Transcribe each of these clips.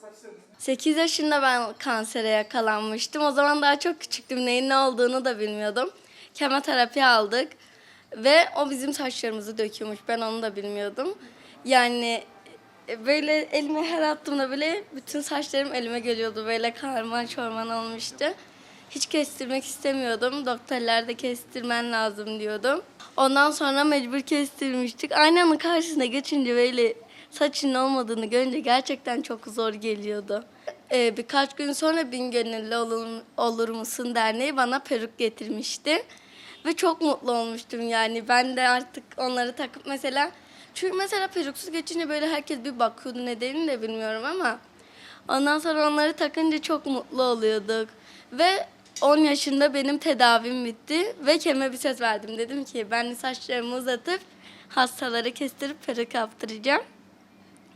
saçlarınızı? 8 yaşında ben kansere yakalanmıştım. O zaman daha çok küçüktüm. Neyin ne olduğunu da bilmiyordum. Kemoterapi aldık. Ve o bizim saçlarımızı döküyormuş. Ben onu da bilmiyordum. Yani e, böyle elime her attığımda bile bütün saçlarım elime geliyordu. Böyle karman çorman olmuştu. Hiç kestirmek istemiyordum. Doktorlar da kestirmen lazım diyordum. Ondan sonra mecbur kestirmiştik. Aynanın karşısına geçince böyle saçın olmadığını görünce gerçekten çok zor geliyordu. Ee, birkaç gün sonra Bin Gönüllü olur, olur musun derneği bana peruk getirmişti. Ve çok mutlu olmuştum yani. Ben de artık onları takıp mesela... Çünkü mesela peruksuz geçince böyle herkes bir bakıyordu nedenini de bilmiyorum ama... Ondan sonra onları takınca çok mutlu oluyorduk. Ve 10 yaşında benim tedavim bitti ve kendime bir söz verdim. Dedim ki ben saçlarımı uzatıp hastaları kestirip peruk yaptıracağım.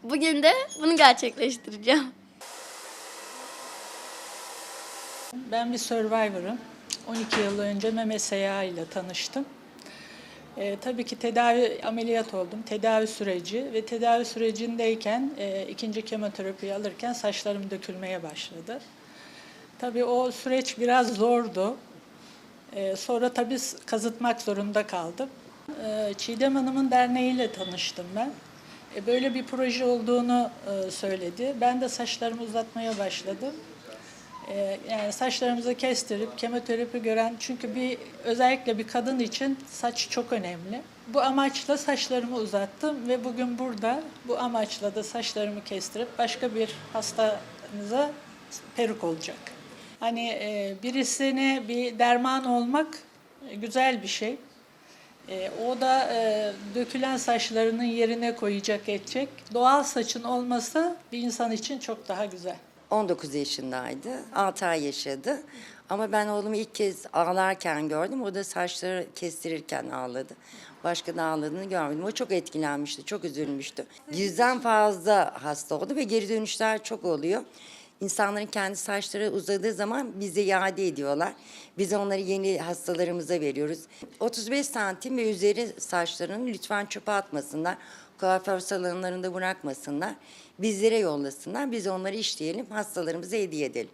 Bugün de bunu gerçekleştireceğim. Ben bir Survivor'ım. 12 yıl önce Meme Seyahat ile tanıştım. Ee, tabii ki tedavi ameliyat oldum. Tedavi süreci ve tedavi sürecindeyken e, ikinci kemoterapiyi alırken saçlarım dökülmeye başladı. Tabii o süreç biraz zordu. Ee, sonra tabii kazıtmak zorunda kaldım. Ee, Çiğdem Hanım'ın derneğiyle tanıştım ben. E, Böyle bir proje olduğunu e, söyledi. Ben de saçlarımı uzatmaya başladım. Ee, yani saçlarımızı kestirip kemoterapi gören çünkü bir özellikle bir kadın için saç çok önemli. Bu amaçla saçlarımı uzattım ve bugün burada bu amaçla da saçlarımı kestirip başka bir hastamıza peruk olacak. Hani e, birisine bir derman olmak e, güzel bir şey. E, o da e, dökülen saçlarının yerine koyacak edecek. Doğal saçın olması bir insan için çok daha güzel. 19 yaşındaydı. 6 ay yaşadı. Ama ben oğlumu ilk kez ağlarken gördüm. O da saçları kestirirken ağladı. Başka da ağladığını görmedim. O çok etkilenmişti, çok üzülmüştü. Yüzden fazla hasta oldu ve geri dönüşler çok oluyor. İnsanların kendi saçları uzadığı zaman bize iade ediyorlar. Biz onları yeni hastalarımıza veriyoruz. 35 santim ve üzeri saçlarını lütfen çöpe atmasınlar. Kuaför salonlarında bırakmasınlar. Bizlere yollasınlar. Biz onları işleyelim, hastalarımıza hediye edelim.